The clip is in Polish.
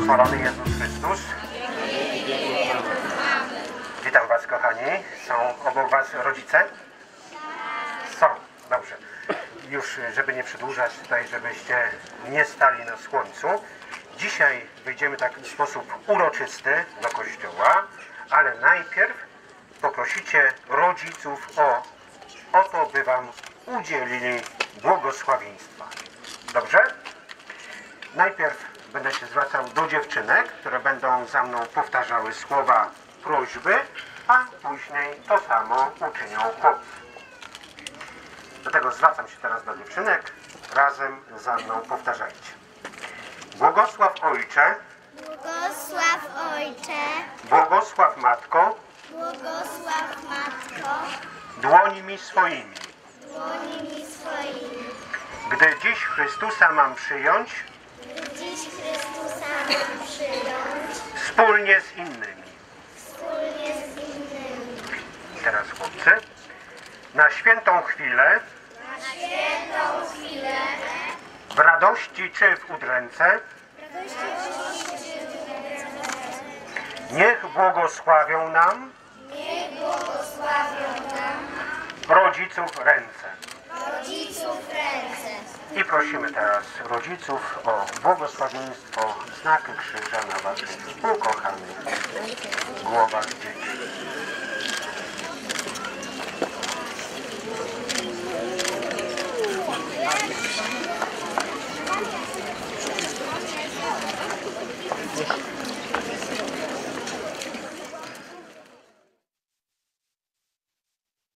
Błogosławiony Jezus Chrystus. Witam Was, kochani. Są obok Was rodzice? Są. Dobrze. Już, żeby nie przedłużać tutaj, żebyście nie stali na słońcu. Dzisiaj wyjdziemy tak w sposób uroczysty do kościoła, ale najpierw poprosicie rodziców o, o to, by Wam udzielili błogosławieństwa. Dobrze? Najpierw będę się zwracał do dziewczynek, które będą za mną powtarzały słowa prośby, a później to samo uczynią chłopcy. Dlatego zwracam się teraz do dziewczynek. Razem za mną powtarzajcie. Błogosław Ojcze, Błogosław Ojcze, błogosław Matko, błogosław Matko, dłońmi swoimi. dłońmi swoimi. Gdy dziś Chrystusa mam przyjąć, Chrystusa mam przyjąć wspólnie z innymi. wspólnie z innymi. I teraz chłopcy. Na świętą chwilę, Na świętą chwilę w radości czy w udręce, niech błogosławią nam niech błogosławią nam rodziców ręce. I prosimy teraz rodziców o błogosławieństwo, znak krzyża na waszych ukochanych głowach